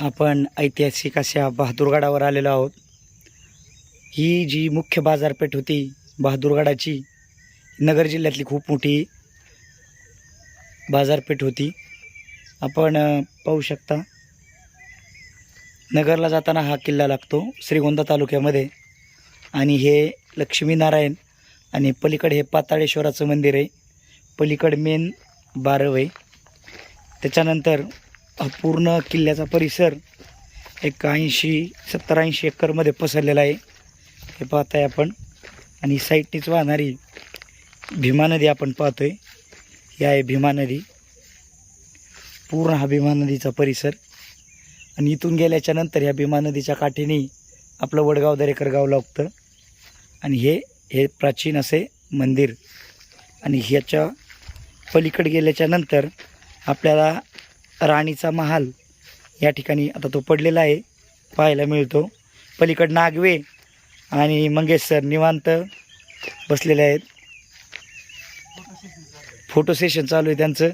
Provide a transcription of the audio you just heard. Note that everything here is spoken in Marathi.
आपण ऐतिहासिक अशा बहादूरगडावर आलेलो आहोत. ही जी मुख्य बाजारपेठ होती बहादूरगडाची नगर जिल्ह्यातली खूप मोठी बाजारपेठ होती. आपण पाहू शकता नगरला जाताना हा किल्ला लागतो श्रीगोंदा तालुक्यामध्ये आणि हे लक्ष्मीनारायण आणि पलीकडे हे पाताळेश्वराचं मंदिर आहे. पलीकड मेन बारव आहे. त्याच्यानंतर पूर्ण किल्ल्याचा परिसर एक ऐंशी सत्तर ऐंशी एकरमध्ये पसरलेला आहे. हे पाहत आहे आपण. आणि साईडनीच वाहणारी भीमा नदी आपण पाहतो आहे ही आहे भीमा नदी. पूर्ण हा भीमा नदीचा परिसर. आणि इथून गेल्याच्यानंतर ह्या भीमा नदीच्या काठीने आपलं वडगाव दरेकर गाव लागतं. आणि हे हे प्राचीन असे मंदिर. आणि ह्याच्या पलीकडे गेल्याच्यानंतर आपल्याला राणीचा महाल या ठिकाणी आता तो पडलेला आहे पाहायला मिळतो. पलीकड नागवे आणि मंगेश सर निवांत बसलेले आहेत. फोटो सेशन चालू आहे त्यांचं.